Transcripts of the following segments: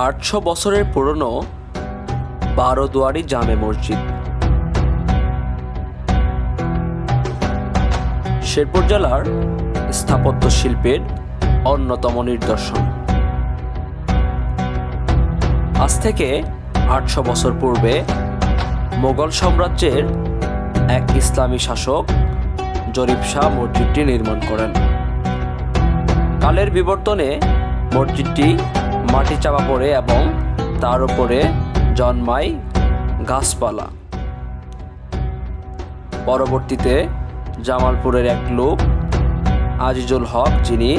আটশো বছরের পুরনো বারো দুয়ারি জামে মসজিদ। শেরপুর জেলার স্থাপত্য শিল্পের অন্যতম নিদর্শন। আজ থেকে আটশো বছর পূর্বে মোগল সাম্রাজ্যের এক ইসলামী শাসক জরিপ শাহ মসজিদটি নির্মাণ করেন। কালের বিবর্তনে মসজিদটি মাটি চাপা পড়ে এবং তার উপরে জন্মায় গাছপালা। পরবর্তীতে জামালপুরের এক লোক, আজিজুল হক, যিনি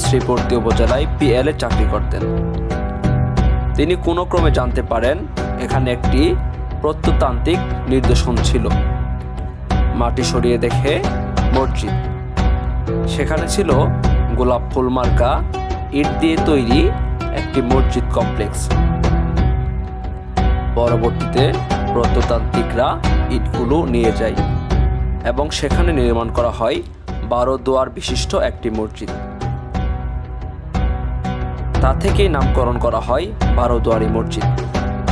শ্রীপর্তি উপজেলায় পিএলে চাকরি করতেন। তিনি কোনো ক্রমে জানতে পারেন, এখানে একটি প্রত্নতান্ত্রিক নির্দেশন ছিল। মাটি সরিয়ে দেখে মসজিদ। সেখানে ছিল গোলাপ ফুল মার্কা, ইট দিয়ে তৈরি একটি মসজিদ কমপ্লেক্স পরবর্তীতে প্রত্নতান্ত্রিকরা ইটগুলো নিয়ে যায় এবং সেখানে নির্মাণ করা হয় বারো দোয়ার বিশিষ্ট একটি মসজিদ। তা থেকেই নামকরণ করা হয় বারো দুয়ারি মসজিদ।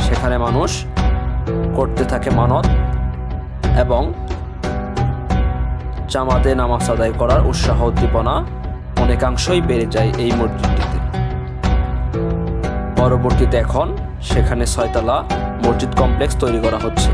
সেখানে মানুষ করতে থাকে মানত এবং জামাতে নামাজ আদায় করার উৎসাহ উদ্দীপনা অনেকাংশই বেড়ে যায় এই মসজিদটিতে। পরবর্তীতে এখন সেখানে ছয়তলা মসজিদ কমপ্লেক্স তৈরি করা হচ্ছে।